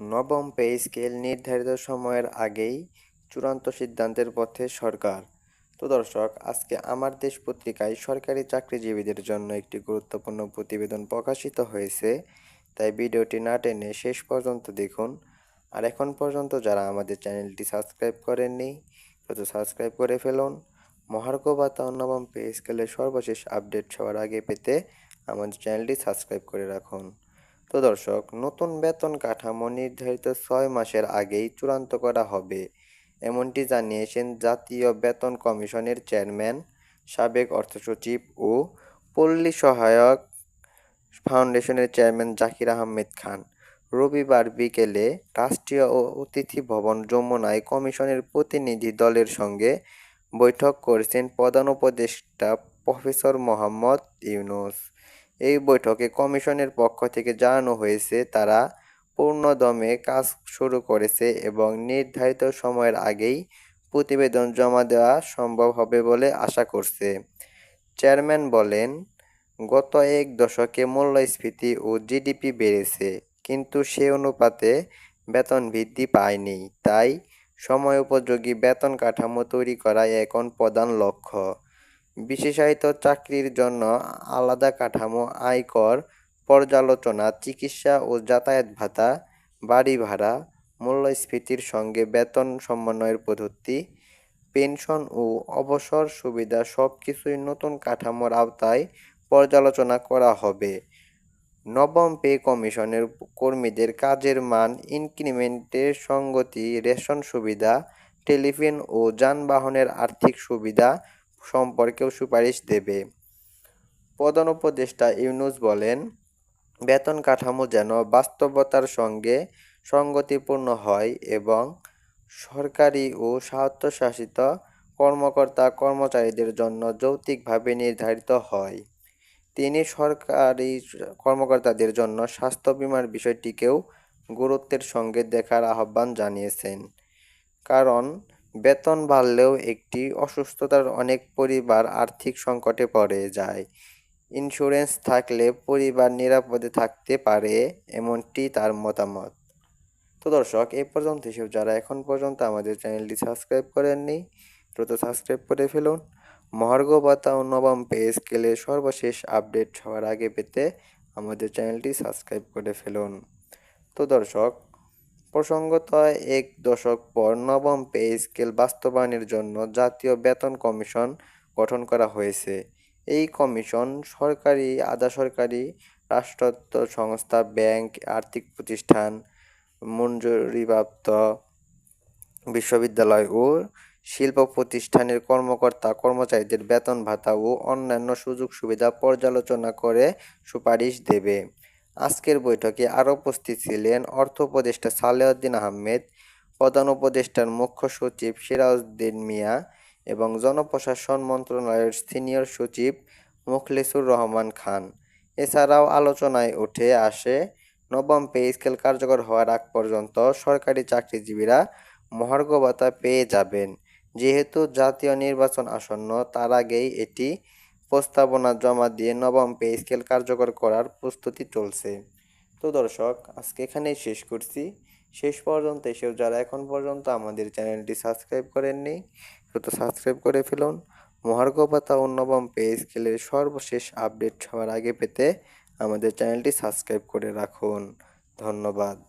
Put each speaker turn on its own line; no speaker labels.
নবম pay scale নির্ধারিত সময়ের আগেই চূড়ান্ত সিদ্ধান্তের পথে সরকার। তো দর্শক, আজকে আমার দেশ পত্রিকায় সরকারি চাকরিজীবীদের জন্য একটি গুরুত্বপূর্ণ প্রতিবেদন প্রকাশিত হয়েছে। তাই ভিডিওটি না টেনে শেষ পর্যন্ত দেখুন। আর এখন পর্যন্ত যারা আমাদের চ্যানেলটি সাবস্ক্রাইব করেননি তত সাবস্ক্রাইব করে ফেলুন। মহার্ঘ ভাতা নবম পে স্কেলের সর্বশেষ আপডেট সবার আগে পেতে আমাদের চ্যানেলটি সাবস্ক্রাইব করে রাখুন। তো দর্শক, নতুন বেতন কাঠামো নির্ধারিত ছয় মাসের আগেই চূড়ান্ত করা হবে। এমনটি জানিয়েছেন জাতীয় বেতন কমিশনের চেয়ারম্যান, সাবেক অর্থসচিব ও পল্লী সহায়ক ফাউন্ডেশনের চেয়ারম্যান জাকির আহমেদ খান। রবিবার বিকেলে রাষ্ট্রীয় ও অতিথি ভবন যমুনায় কমিশনের প্রতিনিধি দলের সঙ্গে বৈঠক করেছেন প্রধান উপদেষ্টা প্রফেসর মোহাম্মদ ইউনুস। এই বৈঠকে কমিশনের পক্ষ থেকে জানানো হয়েছে, তারা পূর্ণদমে কাজ শুরু করেছে এবং নির্ধারিত সময়ের আগেই প্রতিবেদন জমা দেওয়া সম্ভব হবে বলে আশা করছে। চেয়ারম্যান বলেন, গত এক দশকে মূল্যস্ফীতি ও জিডিপি বেড়েছে, কিন্তু সে অনুপাতে বেতন বৃদ্ধি পায়নি। তাই সময় উপযোগী বেতন কাঠামো তৈরি করা এখন প্রধান লক্ষ্য। বিশেষায়িত চাকরির জন্য আলাদা কাঠামো, আয়কর, পর্যালোচনা, চিকিৎসা ও যাতায়াত ভাতা, বাড়ি ভাড়া, মূল্যস্ফীতির সঙ্গে বেতন সমন্বয়ের পদ্ধতি পেনশন ও অবসর সুবিধা সব কিছুই নতুন কাঠামোর আওতায় পর্যালোচনা করা হবে। নবম পে কমিশনের কর্মীদের কাজের মান, ইনক্রিমেন্টের সঙ্গতি, রেশন সুবিধা, টেলিফোন ও যানবাহনের আর্থিক সুবিধা সম্পর্কেও সুপারিশ দেবে। প্রধান উপদেষ্টা ইউনুস বলেন, বেতন কাঠামো যেন বাস্তবতার সঙ্গে সঙ্গতিপূর্ণ হয় এবং সরকারি ও স্বায়ত্তশাসিত কর্মকর্তা কর্মচারীদের জন্য যৌক্তিকভাবে নির্ধারিত হয়। তিনি সরকারি কর্মকর্তাদের জন্য স্বাস্থ্য বিমার বিষয়টিকেও গুরুত্বের সঙ্গে দেখার আহ্বান জানিয়েছেন। কারণ বেতন বাড়লেও একটি অসুস্থতার অনেক পরিবার আর্থিক সংকটে পড়ে যায়। ইন্স্যুরেন্স থাকলে পরিবার নিরাপদে থাকতে পারে এমনটি তার মতামত। তো দর্শক এই পর্যন্ত। হিসেবে যারা এখন পর্যন্ত আমাদের চ্যানেলটি সাবস্ক্রাইব করেননি, দ্রুত সাবস্ক্রাইব করে ফেলুন। মহার্ঘ ভাতা ও নবম পে স্কেলের সর্বশেষ আপডেট সবার আগে পেতে আমাদের চ্যানেলটি সাবস্ক্রাইব করে ফেলুন। তো দর্শক প্রসঙ্গত, এক দশক পর নবম পে স্কেল বাস্তবায়নের জন্য জাতীয় বেতন কমিশন গঠন করা হয়েছে। এই কমিশন সরকারি, আধা সরকারি রাষ্ট্রত্ব সংস্থা, ব্যাংক, আর্থিক প্রতিষ্ঠান, মঞ্জুরিপ্রাপ্ত বিশ্ববিদ্যালয় ও শিল্প প্রতিষ্ঠানের কর্মকর্তা, কর্মচারীদের বেতন ভাতা ও অন্যান্য সুযোগ সুবিধা পর্যালোচনা করে সুপারিশ দেবে। আজকের বৈঠকে আরও উপস্থিত ছিলেন অর্থ উপদেষ্টা সালেউদ্দিন আহমেদ, প্রধান উপদেষ্টার মুখ্য সচিব সিরাজউদ্দিন মিয়া এবং জনপ্রশাসন মন্ত্রণালয়ের সিনিয়র সচিব মুখলেসুর রহমান খান। এছাড়াও আলোচনায় উঠে আসে, নবম পে স্কেল কার্যকর হওয়ার আগ পর্যন্ত সরকারি চাকরিজীবীরা মহার্ঘ ভাতা পেয়ে যাবেন। যেহেতু জাতীয় নির্বাচন আসন্ন, তার আগেই এটি প্রস্তাবনা জমা দিয়ে নবম পে স্কেল কার্যকর করার প্রস্তুতি চলছে। তো দর্শক, আজকে এখানেই শেষ করছি। শেষ পর্যন্ত এসেও যারা এখন পর্যন্ত আমাদের চ্যানেলটি সাবস্ক্রাইব করেননি, দ্রুত সাবস্ক্রাইব করে ফেলুন। মহার্ঘ ভাতা ও নবম পে স্কেলের সর্বশেষ আপডেট সবার আগে পেতে আমাদের চ্যানেলটি সাবস্ক্রাইব করে রাখুন। ধন্যবাদ।